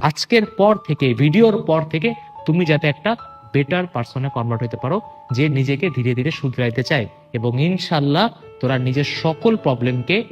আজকের পর থেকে, ভিডিওর পর থেকে তুমি যাতে একটা বেটার পার্সনে কনভার্ট হতে পারো, যে নিজেকে ধীরে ধীরে শুধরাইতে চায়। এবং ইনশাল্লাহ তোরা নিজের সকল প্রবলেমকে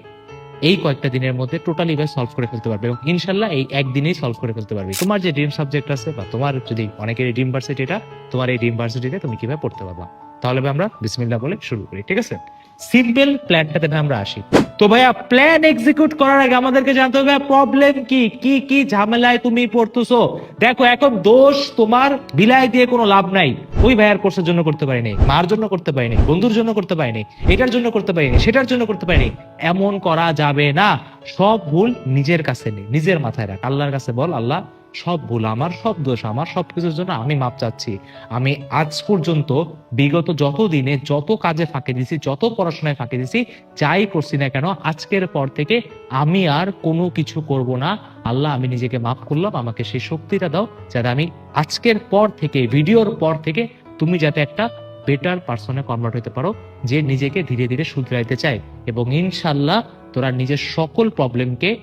এই কয়েকটা দিনের মধ্যে টোটালি ভাবে সলভ করে ফেলতে পারবে। এবং ইনশাল্লাহ এই একদিনেই সলভ করে ফেলতে পারবে। তোমার যে ড্রিম সাবজেক্ট আছে বা তোমার যদি অনেকের ড্রিম ভার্সিটি এটা তোমার এই ড্রিম ভার্সিটিতে তুমি কীভাবে পড়তে পারবা? তাহলে আমরা বিসমিল্লাহ বলে শুরু করি, ঠিক আছে? সিম্পল প্ল্যানটাতে আমরা আসি। তো ভাইয়া প্ল্যান এক্সিকিউট করার আগে আমাদেরকে জানতে হবে প্রবলেম কি? কি কি ঝামেলায় তুমি পড়তেছো? দেখো, এখন দোষ তোমার, বিলাই দিয়ে কোনো লাভ নাই। ওই ভাইয়ার কোর্সের জন্য করতে পারিনি, মার জন্য করতে পারিনি, বন্ধুর জন্য করতে পারিনি, এটার জন্য করতে পারিনি, সেটার জন্য করতে পারিনি, এমন করা যাবে না। সব ভুল নিজের কাছে নেই নিজের মাথায় রাখ। আল্লাহর কাছে বল, আল্লাহ সব ভুল আমার, সব দোষ আমার সব কিছুর জন্য আমি মাপ চাচ্ছি। আমি আজ পর্যন্ত বিগত যত দিনে যত কাজে ফাঁকে দিছি, যত পড়াশোনায় ফাঁকে দিছি, যাই করছি না কেন, আজকের পর থেকে আমি আর কোনো কিছু করব না। আল্লাহ, আমি নিজেকে মাফ করলাম, আমাকে সেই শক্তিটা দাও যাতে আমি আজকের পর থেকে, ভিডিওর পর থেকে তুমি যাতে একটা বেটার পার্সনে কনভার্ট হতে পারো, যে নিজেকে ধীরে ধীরে শুধরাইতে চায়। এবং ইনশাল্লাহ তোরা নিজের সকল প্রবলেমকে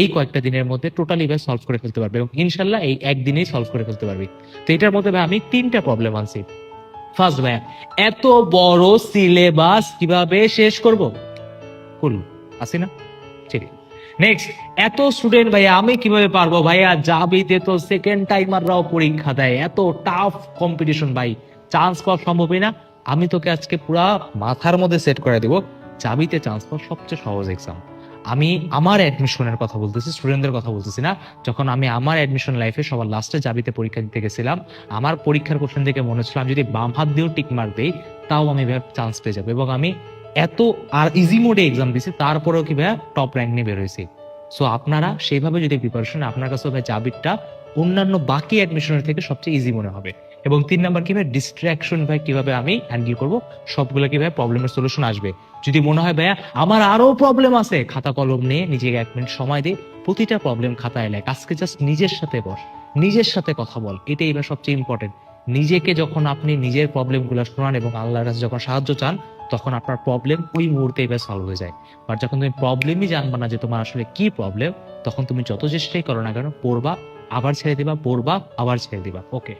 এই কয়েকটা দিনের মধ্যে টোটালি ভাবে সলভ করে ফেলতে পারবে এবং ইনশাল্লাহ এই একদিনেই সলভ করে ফেলতে পারবি। তো এটার মধ্যে ভাই আমি তিনটা প্রবলেম আনছি। ফার্স্ট ভাইয়া এত বড় সিলেবাস কীভাবে শেষ করব? কুল আসি না? ঠিক। নেক্সট এত স্টুডেন্ট ভাইয়া আমি কীভাবে পারব? ভাইয়া, যাবিতে তো সেকেন্ড টাইমাররাও পরীক্ষা দেয়। এত টাফ কম্পিটিশন ভাই। চান্স পাওয়া সম্ভবই না। আমি তোকে আজকে পুরা মাথার মধ্যে সেট করে দিব। চাবিতে চান্স পাওয়া সবচেয়ে সহজ এক্সাম আমি আমার অ্যাডমিশনের কথা বলতেছি স্টুডেন্টদের কথা বলতেছি না। যখন আমি আমার অ্যাডমিশন লাইফে সবার লাস্টে জাবিতে পরীক্ষা দিতে গেছিলাম, আমার পরীক্ষার কোশ্চেন দেখে মনে হচ্ছিল আমি যদি বাম হাত দিয়েও টিক মার্ক দেই, তাও আমি চান্স পেয়ে যাব। এবং আমি এত আর ইজি মোডে এক্সাম দিছি, তারপরেও কি ভাইয়া টপ র্যাঙ্ক নিয়ে বেরোয়েছি সো আপনারা সেইভাবে যদি প্রিপারেশন আপনার কাছে ভাই জাবিরটা অন্যান্য বাকি অ্যাডমিশনের থেকে সবচেয়ে ইজি মনে হবে। এবং তিন নাম্বার কীভাবে ডিস্ট্রাকশন ভাই কীভাবে আমি হ্যান্ডেল করব? সবগুলো কীভাবে প্রবলেমের সলিউশন আসবে? যদি মনে হয়, ভাইয়া, আমার আরও প্রবলেম আছে। খাতা কলম নিয়ে নিজেকে এক মিনিট সময় দিয়ে প্রতিটা প্রবলেম খাতায় লেখ। আজকে জাস্ট নিজের সাথে বস। নিজের সাথে কথা বল। এটাই এবার সবচেয়ে ইম্পর্টেন্ট নিজেকে যখন আপনি নিজের প্রবলেমগুলো শোনান এবং আল্লাহর কাছে যখন সাহায্য চান, তখন আপনার প্রবলেম ওই মুহূর্তে এবার সলভ হয়ে যায়। বাট যখন তুমি প্রবলেমই জানবা না যে তোমার আসলে কি প্রবলেম তখন তুমি যত চেষ্টাই করো না কেন, পড়বা, আবার ছেড়ে দিবা, পড়বা, আবার ছেড়ে দিবা। ওকে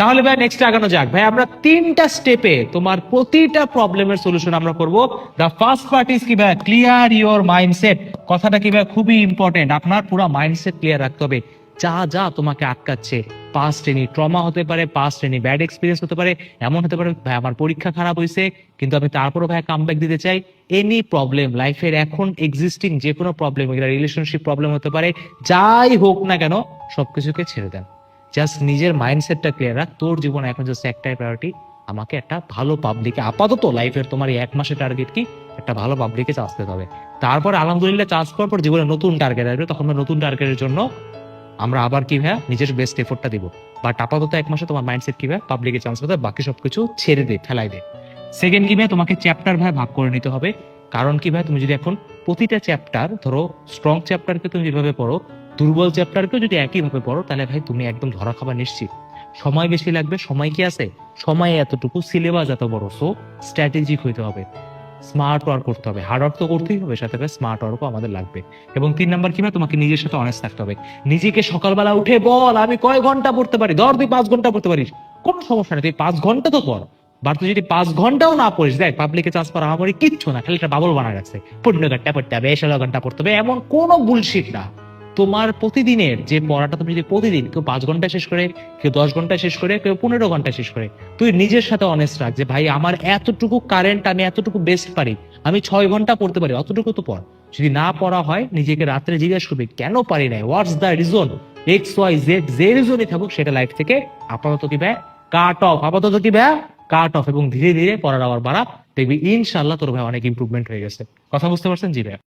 তাহলে ভাই নেক্সট আগানো যাক। ভাই, আমরা তিনটা স্টেপে তোমার প্রতিটা প্রবলেমের সলিউশন আমরা করব। দা ফার্স্ট পার্ট ইজ কি ভাই? ক্লিয়ার ইওর মাইন্ডসেট কথাটা কি ভাই? খুবই ইম্পর্টেন্ট আপনার পুরো মাইন্ডসেট ক্লিয়ার রাখতে হবে। যা যা তোমাকে আটকাচ্ছে। পাস্ট এনি ট্রমা হতে পারে পাস্ট এনি ব্যাড এক্সপিরিয়েন্স হতে পারে, এমন হতে পারে, ভাই, আমার পরীক্ষা খারাপ হয়েছে, কিন্তু আমি তারপরও ভাই কামব্যাক দিতে চাই। এনি প্রবলেম লাইফের এখন এক্সিস্টিং যে কোনো প্রবলেম রিলেশনশিপ প্রবলেম হতে পারে, যাই হোক না কেন, সবকিছুকে ছেড়ে দেন। জাস্ট নিজের মাইন্ডসেটটা ক্লিয়ার রাখ। তোর জীবনে এখন জাস্ট একটাই প্রায়োরিটি আমাকে একটা ভালো পাবলিকে আপাতত লাইফের তোমার এক মাসের টার্গেট কি? একটা ভালো পাবলিকে চান্স পেতে হবে। তারপর আলহামদুলিল্লাহ চান্স পাওয়ার পর জীবনে নতুন টার্গেট আসবে। তখন নতুন টার্গেটের জন্য আমরা আবার কি ভাইয়া? নিজের বেস্ট এফোর্টটা দিব। বাট আপাতত এক মাসে তোমার মাইন্ডসেট কি ভাই পাবলিকে চান্স পেতে বাকি সবকিছু ছেড়ে দে, ফেলাই দে। সেকেন্ড কি ভাই তোমাকে চ্যাপ্টার ভাই ভাগ করে নিতে হবে। কারণ কি ভাই তুমি যদি এখন প্রতিটা চ্যাপ্টার ধরো স্ট্রং চ্যাপ্টারকে তুমি যেভাবে পড়ো দুর্বল চ্যাপ্টারকেও যদি একইভাবে পড়ো, তাহলে ভাই তুমি একদম ধরা খাবার নিশ্চিত। সময় বেশি লাগবে, সময় কি আছে? সময় এতটুকু সিলেবাস এত বড় সো স্ট্র্যাটেজিক হইতে হবে। স্মার্ট ওয়ার্ক করতে হবে। হার্ড ওয়ার্ক তো করতেই হবে, সাথে স্মার্ট ওয়ার্কও আমাদের লাগবে। এবং তিন নাম্বার কি ভাই? তোমাকে নিজের সাথে অনেস্ট থাকতে হবে। নিজেকে সকালবেলা উঠে বল, আমি কয় ঘণ্টা পড়তে পারি? ধর তুই পাঁচ ঘণ্টা পড়তে পারিস। কোনো সমস্যা নেই, তুই পাঁচ ঘণ্টা তো পড়। বাট তুই যদি পাঁচ ঘন্টাও না পড়িস, দেখ পাবলিকে চান্স পাওয়া আমারই কিচ্ছু না, খালি একটা বাবল বানা গেছে পনেরো ঘণ্টা পড়তে হবে ষোলো ঘণ্টা পড়তে হবে, এমন কোনো বুলশিট না। তোমার প্রতিদিনের যে পড়াটা তুমি যদি প্রতিদিন কেউ পাঁচ ঘণ্টা শেষ করে, কেউ দশ ঘণ্টা শেষ করে, কেউ পনেরো ঘণ্টা শেষ করে, তুই নিজের সাথে অনেস্ট রাখ যে, ভাই, আমার এতটুকু কারেন্ট আমি এতটুকু বেস্ট পারি, আমি ছয় ঘণ্টা পড়তে পারি, অতটুকু তো পড়। যদি না পড়া হয়, নিজেকে রাত্রে জিজ্ঞেস করবে, কেন পারি নাই? What's the reason X Y Z যে রিজনই থাকুক, সেটা লাইফ থেকে আপাতত কি ভাই কাট অফ আপাতত কি ভাই কাট অফ এবং ধীরে ধীরে পড়ার আবার বাড়া দেখবি ইনশাল্লাহ তোর ভাই অনেক ইম্প্রুভমেন্ট হয়ে গেছে। কথা বুঝতে পারছেন জি ভাই?